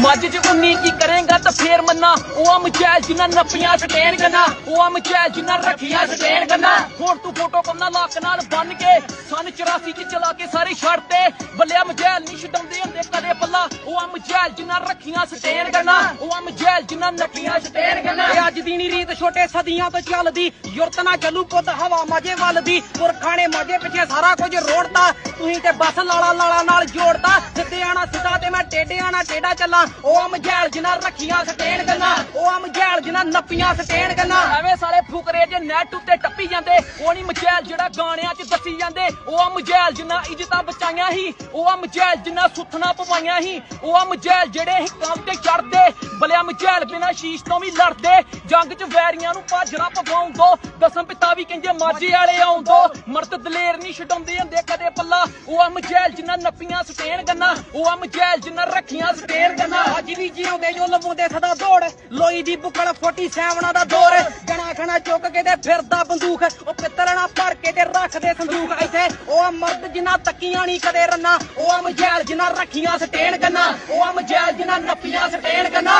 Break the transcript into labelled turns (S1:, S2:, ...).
S1: ਮੱਝ ਚ ਉਨੀ ਕੀ ਕਰੇਗਾ ਤਾਂ ਫੇਰ ਮੰਨਾ। ਉਹ ਮਚੈਲ ਜਿੰਨਾ ਨੱਪੀਆਂ ਸਟੇਨ ਕਰਨਾ। ਉਹ ਮਚੈਲ ਜਿੰਨਾ ਰੱਖੀਆਂ ਸਟੇਨ ਕਰਨਾ। ਹੁਣ ਤੂੰ ਫੋਟੋ ਪੰਨਾ ਲੱਕ ਨਾਲ ਬੰਨ ਕੇ, ਸਨ 84 ਚ ਚਲਾ ਕੇ ਸਾਰੇ ਛੱਡਤੇ ਬੱਲਿਆ ਮਚੈਲ ਨਹੀਂ ਛਡਾਉਂਦੇ ਹੁੰਦੇ ਕਦੇ ਪੱਲਾ। ਉਹ ਮਚੈਲ ਜਿੰਨਾ ਰੱਖੀਆਂ ਸਟੇਨ ਕਰਨਾ। ਉਹ ਆ ਮਚੈਲ ਜਿੰਨਾ ਨੱਪੀਆਂ ਸਟੇਨ ਕਰਨਾ।
S2: ਇਹ ਅੱਜ ਦੀ ਨੀ ਰੀਤ ਛੋਟੇ ਸਦੀਆਂ ਤੋਂ ਚੱਲਦੀ। ਯੁਰਤ ਨਾ ਚੱਲੂ ਪੁੱਤ, ਹਵਾ ਮਾਝੇ ਵੱਲ ਦੀ ਪੁਰਖਾਂ ਨੇ ਮਾਝੇ ਪਿੱਛੇ ਸਾਰਾ ਕੁਝ ਰੋੜਤਾ। ਤੁਸੀਂ ਤੇ ਬਸ ਲਾਲਾ ਲਾਲਾ ਨਾਲ ਜੋੜਤਾ। ਸਿੱਧੇ ਆਣਾ ਸਿੱਧਾ ਤੇ ਟੇਡਾ ਚੱਲਾਂ। ਉਹ ਮਝੈਲ ਜਿਨ੍ਹਾਂ ਰੱਖੀਆਂ ਸਟੇਨ ਗੱਲਾਂ, ਉਹ ਮਝੈਲ ਜਿਨ੍ਹਾਂ ਨੱਪੀਆਂ ਸਟੇਨ ਗੱਲਾਂ।
S1: ਐਵੇਂ ਸਾਲੇ ਫੁਕਰੇ ਜੇ ਨੈਟ ਉੱਤੇ ਟੱਪੀ ਜਾਂਦੇ, ਉਹ ਨਹੀਂ ਮਜੈਲ ਜਿਹੜਾ ਗਾਣਿਆਂ 'ਚ ਦੱਸੀ ਜਾਂਦੇ। ਉਹ ਆ ਮਜੈਲ ਜਿੰਨਾ ਇੱਜ਼ਤਾਂ ਬਚਾਈਆਂ ਸੀ, ਉਹ ਆ ਮਜੈਲ ਜਿੰਨਾ ਸੁੱਥਣਾ ਪਵਾਈਆਂ ਸੀ, ਉਹ ਆ ਜਿਹੜੇ ਹੀ ਕੰਮ ਬਲਿਆ ਮਜੈਲ ਬਿਨਾ ਸ਼ੀਸ਼ ਤੋਂ ਵੀ ਲੜਦੇ। ਜੰਗ 'ਚ ਵੈਰੀਆਂ ਨੂੰ ਭਾਜਣਾ ਪਵਾਉਣ ਦੋ ਦਸਮ ਪਿਤਾ ਵੀ ਕਹਿੰਦੇ, ਮਾਝੇ ਵਾਲੇ ਆਉਣ ਦੋ ਮਰਦ ਦਲੇਰ ਨਹੀਂ ਛਡਾਉਂਦੇ ਹੁੰਦੇ ਕਦੇ ਪੱਲਾ। ਉਹ ਆ ਮਜੈਲ ਜਿੰਨਾ ਨੱਪੀਆਂ ਸਟੇਨ ਗੰਨਾ। ਉਹ ਆ ਮਜੈਲ ਜਿੰਨਾ ਰੱਖੀਆਂ ਸਟੇਨ ਗੰਨਾ।
S2: ਅੱਜ ਵੀ ਜਿਉਂਦੇ ਜੋ ਲਵਾਉਂਦੇ ਸਦਾ ਦੌੜ। ਲੋਈ ਦੀ ਬੁੱਕਲ 47 ਦਾ ਦੌਰ। ਜਣਾ ਖਣਾ ਚੁੱਕ ਕੇ ਤੇ ਫਿਰਦਾ ਬੰਦੂਕ ਉਹ ਪਿੱਤਲਣਾ ਭਰ ਕੇ ਤੇ ਰੱਖਦੇ ਸੰਦੂਕ ਇੱਥੇ ਉਹ ਆ ਮਰਦ ਜਿੰਨਾ ਤੱਕੀਆਂ ਨਹੀਂ ਕਦੇ ਰੰਨਾ। ਉਹ ਆ ਮਜੈਲ ਜਿੰਨਾ ਰੱਖੀਆਂ ਸਟੇਨ ਗੰਨਾ। ਉਹ ਆ ਮਜੈਲ ਜਿੰਨਾ ਨੱਪੀਆਂ ਸਟੇਨ ਗੰਨਾ।